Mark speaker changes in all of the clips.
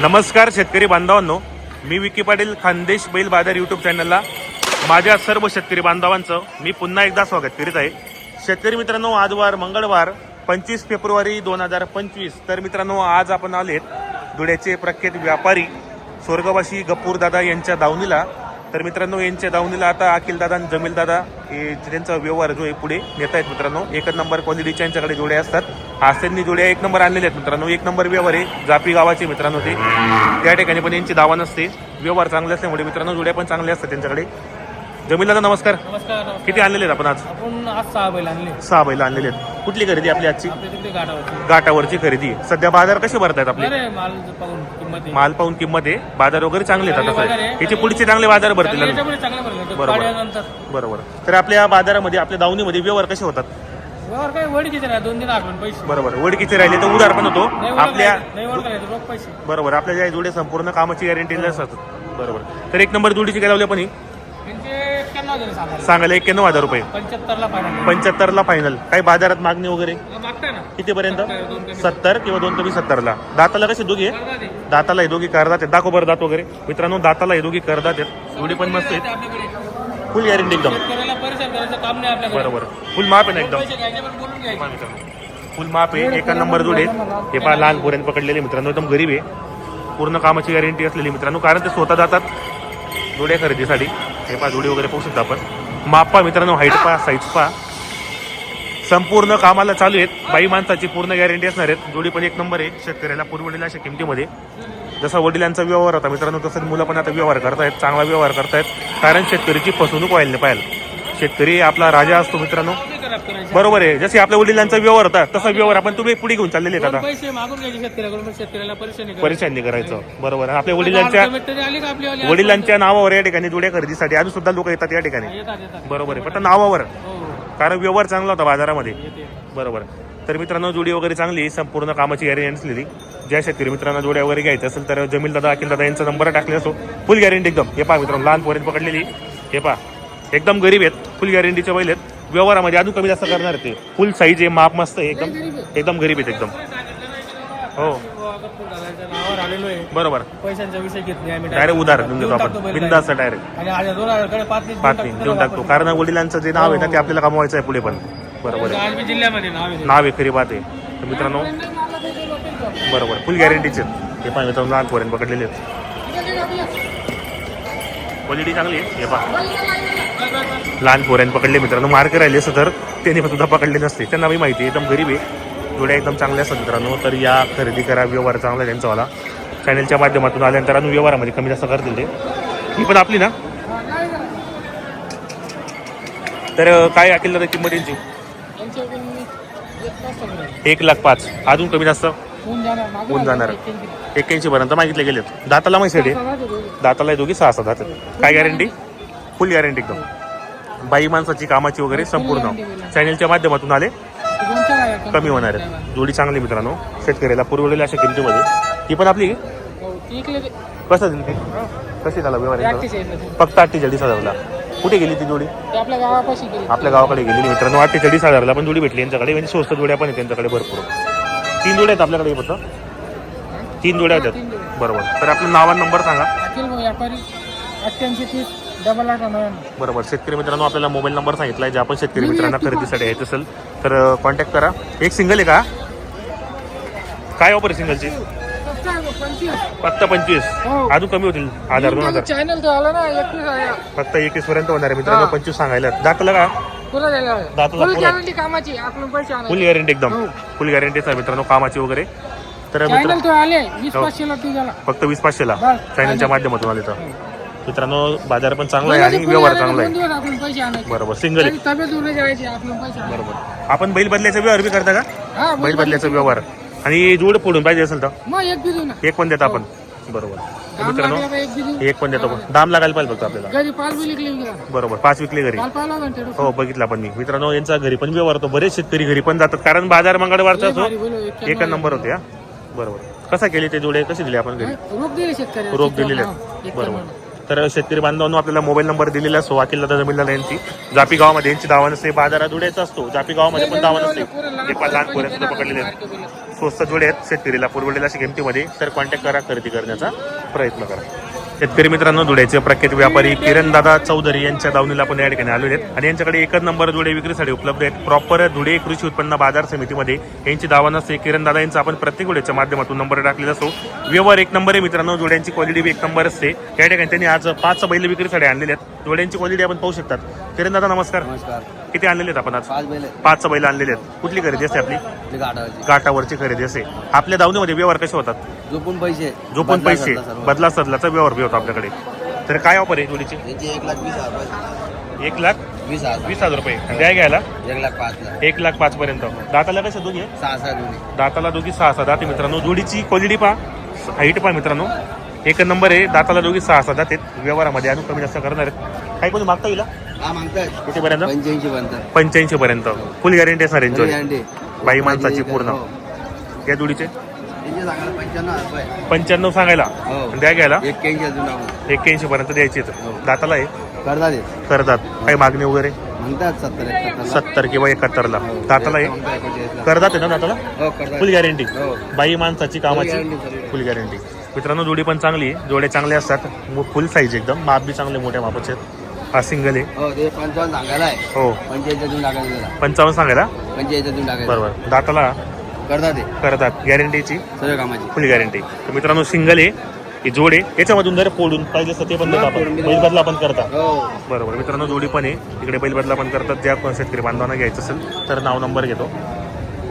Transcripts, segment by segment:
Speaker 1: नमस्कार शेतकरी बांधवांनो. मी विकी पाटील खानदेश बैल बाजार यूट्यूब चॅनलला माझ्या सर्व शेतकरी बांधवांचं मी पुन्हा एकदा स्वागत करीत आहे. शेतकरी मित्रांनो आजवार मंगळवार पंचवीस फेब्रुवारी दोन हजार पंचवीस. तर मित्रांनो आज आपण आलेत धुळ्याचे प्रख्यात व्यापारी स्वर्गवासी गप्पूर दादा यांच्या दावणीला. तर मित्रांनो यांच्या दावणीला आता अखिल दादा आणि जमील दादा हे त्यांचा व्यवहार जो आहे पुढे नेत आहेत मित्रांनो. एकच नंबर क्वालिटीच्या यांच्याकडे जोड्या असतात. आज त्यांनी जोड्या एक नंबर आणलेल्या आहेत मित्रांनो. एक नंबर व्यवहार आहे जापी गावाचे मित्रांनो ते. त्या ठिकाणी पण यांची दावा नसते व्यवहार चांगले असल्यामुळे मित्रांनो जोड्या पण चांगल्या असतात त्यांच्याकडे. दादा नमस्कार.
Speaker 2: नमस्कार नमस्कार.
Speaker 1: किती आणलेले आहेत आपण आज?
Speaker 2: आपण आज सहा बैल आणले.
Speaker 1: सहा बैल आणलेले आहेत. कुठली खरेदी आपली आजची?
Speaker 2: आपल्या तिकडे गाठावरची
Speaker 1: गाठावरची खरेदी. सध्या बाजार कसे भरतायत आपले?
Speaker 2: अरे माल पाहून किंमत आहे.
Speaker 1: माल पाहून किंमत आहे. बाजार वगैरे चांगले आहेत
Speaker 2: चांगले
Speaker 1: आता
Speaker 2: बाजार आहे.
Speaker 1: याचे पुढचे चांगले बाजार भरतील
Speaker 2: चांगले याच्यामुळे चांगले भरले
Speaker 1: बरोबर. बरोबर. तर आपल्या बाजारामध्ये आपल्या दावणीमध्ये व्यवहार कसे होतात?
Speaker 2: व्यवहार काय वडीचे ना दोन दिन पैसे.
Speaker 1: बरोबर वडकीचे राहिले तर उधार पण होतो.
Speaker 2: नाही
Speaker 1: आपल्या
Speaker 2: ओळख नाही ओळख करायचं रोख पैसे.
Speaker 1: बरोबर आपल्या ज्या जोडे संपूर्ण कामाची गॅरंटी असतात बरोबर. तर एक नंबर जोडीची काय लावली आपण ही?
Speaker 2: त्यांचे एक्क्याण्णव दिले सांगायला.
Speaker 1: सांगायला एक्क्याण्णव हजार रुपये.
Speaker 2: पंच्याहत्तरला
Speaker 1: पंच्याहत्तरला फायनल काही बाजारात मागणी वगैरे?
Speaker 2: मागताय ना.
Speaker 1: कितीपर्यंत?
Speaker 2: दोन कमी.
Speaker 1: सत्तर किंवा दोन कमी सत्तरला. दाताला कसे दोघी? आहे
Speaker 2: ते.
Speaker 1: दाताला हे दोघी करदात आहेत दाखव बरं दात वगैरे. मित्रांनो दाताला हे दोघी करदात आहेत जोडी पण मस्त आहेत.
Speaker 2: आपल्याकडे.
Speaker 1: फुल गॅरंटी एकदम.
Speaker 2: शेतकऱ्याला करायचं काम नाही आपल्याकडे.
Speaker 1: बरोबर. फुल माप आहे ना एकदम.
Speaker 2: पैसे घ्यायचे पण बोलून घ्यायचे.
Speaker 1: फुल माप आहे एका नंबर जोडे आहेत. हे पहा लहान पोऱ्यात पकडलेले मित्रांनो एकदम गरीब आहे. पूर्ण कामाची गॅरंटी असलेली मित्रांनो कारण ते स्वतः जातात जोड्या खरेदीसाठी. हे पहा जोडी वगैरे पाहू शकता आपण. माप पहा मित्रांनो हाईट पहा साईज पहा. संपूर्ण कामाला चालू आहेत. बाई माणसाची पूर्ण गॅरंटी असणार आहेत. जोडी पण एक नंबर आहे. शेतकऱ्याला पुरवलेल्या अशा किमतीमध्ये. जसा वडिलांचा व्यवहार होता मित्रांनो तसं मुलं पण आता व्यवहार करतायत चांगला व्यवहार करतायत. कारण शेतकरीची फसवणूक व्हायला नाही पाहिजे शेतकरी आपला राजा असतो मित्रांनो.
Speaker 2: नाही
Speaker 1: बरोबर आहे. जसे आपल्या वडिलांचा व्यवहार होता तसा व्यवहार आपण तुम्ही पुढे घेऊन चाललेले आहेत आता.
Speaker 2: पैसे मागून घ्यायचे शेतकऱ्याकडून मग शेतकऱ्याला परेशानी करायची.
Speaker 1: परेशानी करायचं. बरोबर आहे. आपल्या वडिलांच्या
Speaker 2: Ultimately आली का आपली वाली?
Speaker 1: वडिलांच्या नावावर या ठिकाणी जोड्या खरेदीसाठी अजून सुद्धा लोक येतात या ठिकाणी.
Speaker 2: येतात येतात.
Speaker 1: बरोबर आहे. फक्त नावावर.
Speaker 2: हो.
Speaker 1: कारण व्यवहार चांगला होता बाजारामध्ये.
Speaker 2: येते
Speaker 1: बरोबर तर मित्रांनो जोडी वगैरे चांगली संपूर्ण कामाची गॅरंटी असलेली. ज्या शेतकरी मित्रांना जोड्या वगैरे घ्यायचं असेल तर जमील दादा अखिल दादा यांचा नंबर टाकले असो फुल गॅरंटी एकदम. हे पहा मित्रांनो लहान पोरीत पकडलेली. हे पहा. एकदम गरीब आहेत फुल गॅरंटीचे बैल आहेत. व्यवहारामध्ये अजून कमी जास्त करणार आहेत ते. फुल साईज आहे माप मस्त आहे एकदम एकदम गरीब आहेत एकदम. हो. बरोबर.
Speaker 2: पैशांचा विषय घेत नाही आम्ही.
Speaker 1: डायरेक्ट उधार देऊन देतो आपण. बिंदाचा डायरेक्ट
Speaker 2: आणि आज दोन हजारकडे पाच लिस्ट
Speaker 1: पाच नाही देऊन टाकतो कारण वडिलांचं जे नाव आहे ना ते आपल्याला कमवायचं आहे पुढे पण. बरोबर आहे.
Speaker 2: जिल्ह्यामध्ये नाव आहे.
Speaker 1: नाव आहे खरी बात आहे. तर मित्रांनो बरोबर. फुल गॅरंटीचे हे पण मित्रांनो लहान पोऱ्यानं पकडलेले आहेत. क्वालिटी चांगली आहे. हे पहा. लहान पोऱ्यानं पकडले मित्रांनो. मार्क राहिले असं तर त्यांनी पण सुद्धा पकडले नसते. त्यांना बी माहिती आहे एकदम गरीब आहे. जोड्या एकदम चांगल्या असतात मित्रांनो. तर या खरेदी करा व्यवहार चांगला त्यांचावाला चॅनलच्या माध्यमातून आल्यानंतर अजून व्यवहारामध्ये कमी जास्त करतील ते. ही पण आपली ना? तर काय अकेल किंमत यांची? एक लाख पाच. अजून कमी जास्त? होऊन जाणार एक्क्याऐंशी पर्यंत. मागितले गेलेत दाताला माहिती आहे दाताला हे दोघी सहा सहा दात. काय गॅरंटी फुल गॅरंटी एकदम. बाई माणसाची कामाची वगैरे संपूर्ण. चॅनलच्या माध्यमातून आले. कमी होणार आहेत. जोडी चांगली मित्रांनो. शेतकऱ्याला पुरवलेल्या अशा किमतीमध्ये. ही पण आपली कसं दिली ती? कशी झाला व्यवहार? फक्त अठ्ठेचाळीस हजारला. कुठे गेली ती जोडी?
Speaker 2: आपल्या गेली.
Speaker 1: गावाकडे गेलेली मित्रांनो. अठ्ठेचाळीस हजारला पण जोडी भेटली. यांच्याकडे म्हणजे स्वस्त जोड्या पण आहेत. त्यांच्याकडे भरपूर. तीन जोड्या आहेत आपल्याकडे फक्त. तीन जोड्या आहेत. बरोबर. तर आपलं नाव आणि नंबर सांगा.
Speaker 2: अखिल व्यापारी अठ्ठ्याऐंशी तीस डबल आठ नव्याण्णव.
Speaker 1: बरोबर. शेतकरी मित्रांनो आपल्याला मोबाईल नंबर सांगितला जे आपण शेतकरी मित्रांना खरेदीसाठी यायचं असेल तर कॉन्टॅक्ट करा. एक सिंगल आहे का? काय ऑफर आहे सिंगलची फक्त पंचवीस.
Speaker 2: हो.
Speaker 1: अजून कमी होतील हजार दोन हजार.
Speaker 2: चॅनल
Speaker 1: फक्त एकवीस पर्यंत होणार आहे मित्रांनो
Speaker 2: हा.
Speaker 1: पंचवीस सांगायला. दाखलं का?
Speaker 2: पुरा फुल
Speaker 1: पुरा.
Speaker 2: गॅरंटी कामाची आपण पैसे
Speaker 1: फुल
Speaker 2: आणायचे
Speaker 1: गॅरंटी एकदम.
Speaker 2: हो.
Speaker 1: फुल गॅरंटीच आहे मित्रांनो कामाची वगैरे. तर मित्र
Speaker 2: चॅनल तो आले वीस
Speaker 1: हो.
Speaker 2: तू
Speaker 1: फक्त वीस पाचशेला.
Speaker 2: बस.
Speaker 1: चॅनलच्या माध्यमातून आले तर. मित्रांनो बाजार पण चांगला आहे आणि व्यवहार चांगला आहे.
Speaker 2: दिवस आपण पैसे आणायचे.
Speaker 1: बरोबर सिंगल आहे.
Speaker 2: तरी तब्येत उरले जायची आपण पैसे आणायचे.
Speaker 1: बरोबर. आपण बैल बदल्याचा व्यवहार बी करता का?
Speaker 2: हा
Speaker 1: बैल बदल्याचा व्यवहार. आणि जोड फोडून पाहिजे असेल तर?
Speaker 2: मग एक बी देऊ ना.
Speaker 1: एक पण देता आपण. बरोबर. मित्रांनो
Speaker 2: एक
Speaker 1: पण देतो दाम लागायला पाहिजे फक्त आपल्याला. बरोबर पाच विकले घरी. हो बघितला पण मी. मित्रांनो यांचा घरी पण व्यवहार होतो. बरेच शेतकरी घरी पण जातात कारण बाजार मंगळवारचा असो
Speaker 2: भारी बोलो, एक
Speaker 1: नंबर होते हा. बरोबर. कसा केले ते जोडे? कसे दिले आपण घरी?
Speaker 2: रोग
Speaker 1: दिलेले. बरोबर. तर शेतकरी बांधवांनो आपल्याला मोबाईल नंबर दिलेला असतो अखिल दादा जमीनदार यांची. जापी गावामध्ये यांची दावा नसते बाजारात उड्याचा असतो. जापी गावामध्ये पण दावा नसते ते पण लहान पोरं सुद्धा पकडलेले आहेत. स्वस्त जोडे आहेत शेतकरीला पुरवलेल्या अशा किमतीमध्ये तर कॉन्टॅक्ट करा खरेदी करण्याचा प्रयत्न करा. शेतकरी मित्रांनो धुळ्याचे प्रख्यात व्यापारी किरण दादा चौधरी यांच्या दावणीला आपण या ठिकाणी आलेले आहेत. आणि यांच्याकडे एकच नंबर धुळे विक्रीसाठी उपलब्ध आहेत. प्रॉपर धुळे कृषी उत्पन्न बाजार समितीमध्ये यांची दावा नसते. किरण दादा यांचा आपण प्रत्येक वेळेच्या माध्यमातून नंबर टाकलेला असतो. व्यवहार एक नंबर आहे मित्रांनो जोड्यांची क्वालिटी बी एक नंबर असते. या ठिकाणी त्यांनी आज पाच बैल विक्रीसाठी आणलेले आहेत. जोड्यांची क्वालिटी आपण पाहू शकतात. किरण दादा नमस्कार.
Speaker 3: नमस्कार.
Speaker 1: किती आणलेले आहेत आपण आज?
Speaker 3: पाच बैल
Speaker 1: आणलेले आहेत. कुठली खरेदी असते आपली?
Speaker 3: गाठावरची
Speaker 1: खरेदी असते. आपल्या दावणीमध्ये व्यवहार कसे होतात?
Speaker 3: झोपून पैसे
Speaker 1: झोपून
Speaker 3: बदला
Speaker 1: पैसे. बदला सदलाचा व्यवहार बी होतो आपल्याकडे. तर काय ऑफर आहे जोडीची?
Speaker 3: एक लाख वीस हजार रुपये.
Speaker 1: एक लाख
Speaker 3: वीस हजार.
Speaker 1: वीस हजार रुपये. आणि द्या घ्यायला.
Speaker 3: एक लाख पाच लाख
Speaker 1: एक लाख पाच पर्यंत. दाताला कसे दोघी आहे?
Speaker 3: सहा सहा दोन्ही
Speaker 1: दाताला दोघी सहा सहा दाते मित्रांनो. जोडीची क्वालिटी पहा. हाईट पहा मित्रांनो. एक नंबर आहे. दाताला दोघी सहा सहा दात आहेत. व्यवहारामध्ये अजून कमी जास्त करणार आहेत. काही कोणी मागता येईल हा? कितीपर्यंत?
Speaker 3: पंच्याऐंशी पर्यंत.
Speaker 1: पंच्याऐंशी पर्यंत. फुल गॅरंटी असणार यांची बाई माणसाची पूर्ण.
Speaker 3: हो.
Speaker 1: या जोडीचे?
Speaker 3: पंच्याण्णव
Speaker 1: सांगायला?
Speaker 3: हो.
Speaker 1: द्या घ्यायला?
Speaker 3: एक्क्याऐंशी
Speaker 1: पर्यंत द्यायची.
Speaker 3: हो.
Speaker 1: दाताला आहे करतात काही मागणी वगैरे?
Speaker 3: सत्तर
Speaker 1: किंवा एकाहत्तरला.
Speaker 3: हो.
Speaker 1: दाताला आहे. करतात आहे ना दाताला? Full guarantee. बाई माणसाची कामाची. Full guarantee. मित्रांनो जोडी पण चांगली आहे. जोडे चांगले असतात. फुल साईज एकदम. माप बी चांगले मोठ्या मापाचे आहेत. हा सिंगल आहे.
Speaker 3: हो पंचावन्न सांगायला आहे.
Speaker 1: हो. पंचावन्न सांगायला? बरोबर. दाताला
Speaker 3: करतात ते.
Speaker 1: करतात. गॅरंटीची
Speaker 3: सर्व कामाची.
Speaker 1: फुल गॅरंटी तर मित्रांनो सिंगल आहे. ही जोड आहे याच्यामधून जर फोडून पाहिजे असतं ते पण देतो आपण. बैल बदला पण करतात.
Speaker 3: हो.
Speaker 1: बरोबर. मित्रांनो जोडी पण आहे. इकडे बैल बदला पण करतात. ज्या शेतकरी बांधवांना घ्यायचं असेल तर नाव नंबर घेतो.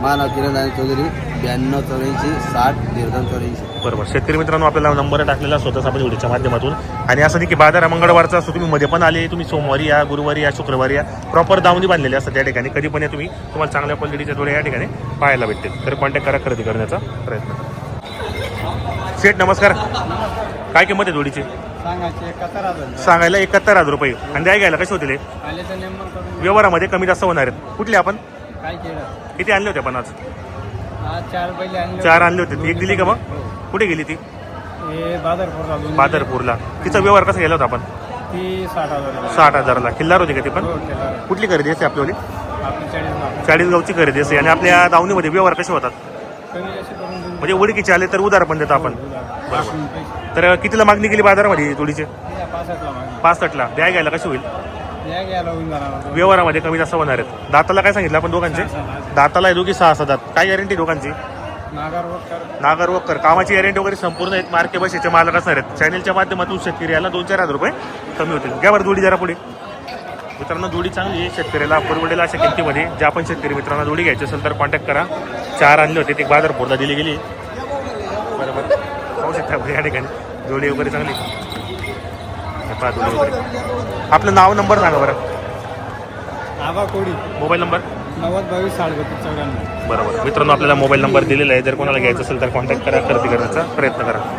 Speaker 3: माझं किरण आणि चौधरी ब्याण्णव चौऱ्याऐंशी साठ दीर्घन चौऱ्याऐंशी.
Speaker 1: बरोबर. शेतकरी मित्रांनो आपल्याला नंबर टाकलेला असतो तसा आपण व्हिडिओच्या माध्यमातून. आणि असं नाही की बाजार हा मंगळवारचा असतो. तुम्ही मध्ये पण आले तुम्ही सोमवारी या गुरुवारी या शुक्रवारी या प्रॉपर दावणी बांधलेली असतात त्या ठिकाणी. कधी पण या तुम्ही तुम्हाला चांगल्या क्वालिटीच्या जोड्या या ठिकाणी पाहायला भेटतील. तर कॉन्टॅक्ट करा खरेदी करण्याचा प्रयत्न. शेठ नमस्कार. काय किंमत आहे जोडीची? सांगायला एकाहत्तर हजार रुपये. आणि द्या घ्यायला कसे होतील हे? व्यवहारामध्ये कमी जास्त होणार आहेत. कुठले आपण?
Speaker 2: काय केलं?
Speaker 1: किती आणले होते आपण आज?
Speaker 2: आज चार पहिले आणले
Speaker 1: चार आणले होते. एक दिली का मग?
Speaker 2: हो.
Speaker 1: कुठे गेली ती?
Speaker 2: हे बाजारपूरला दोन
Speaker 1: बादरपूरला तिचा व्यवहार कसा गेला होता आपण
Speaker 2: ती साठ हजार
Speaker 1: साठ हजाराला. किल्लार होती का ती पण?
Speaker 2: हो
Speaker 1: कुठली खरेदी असते आपल्याली
Speaker 2: आपली चाळीस लाख
Speaker 1: चाळीस गावची खरेदी असते. आणि आपल्या दावणीमध्ये व्यवहार कसे होतात?
Speaker 2: कमी करून
Speaker 1: म्हणजे उडकीचे आले तर उधार पण देतो आपण.
Speaker 2: पाचशे पैसे
Speaker 1: तर कितीला मागणी केली बाजारामध्ये जोडीचे?
Speaker 2: तिला पासष्टला मागे
Speaker 1: पासष्टला. द्या घ्यायला कशी होईल? व्यवहारामध्ये कमी जास्त होणार आहेत. दाताला काय सांगितलं आपण दोघांचे? दाताला आहे दोघी सहा सहा दात. काय गॅरंटी दोघांची?
Speaker 2: नागार
Speaker 1: वक्कर. कामाची गॅरंटी वगैरे संपूर्ण आहेत. मार्के बसेचे मालक असणार आहेत. चॅनलच्या माध्यमातून शेतकरी याला दोन चार हजार रुपये कमी होतील. घ्या बरं जोडी जरा पुढे. मित्रांनो जोडी चांगली आहे. शेतकऱ्याला परवडेल अशा किमतीमध्ये. ज्या पण शेतकरी मित्रांना जोडी घ्यायची असेल तर कॉन्टॅक्ट करा. चार आणले होते. ते बाजारपूरला दिली गेली. बरोबर. पाहू शकता या ठिकाणी. जोडी वगैरे चांगली. पहा जोडी वगैरे. आपलं नाव नंबर सांगा बरं.
Speaker 2: आबा कोडी
Speaker 1: मोबाईल नंबर?
Speaker 2: नव्वद बावीस साठ बत्तीस चौऱ्याण्णव.
Speaker 1: बरोबर. मित्रांनो आपल्याला मोबाईल नंबर दिलेला आहे. जर कोणाला घ्यायचं असेल तर कॉन्टॅक्ट करा. खरेदी करण्याचा प्रयत्न करा.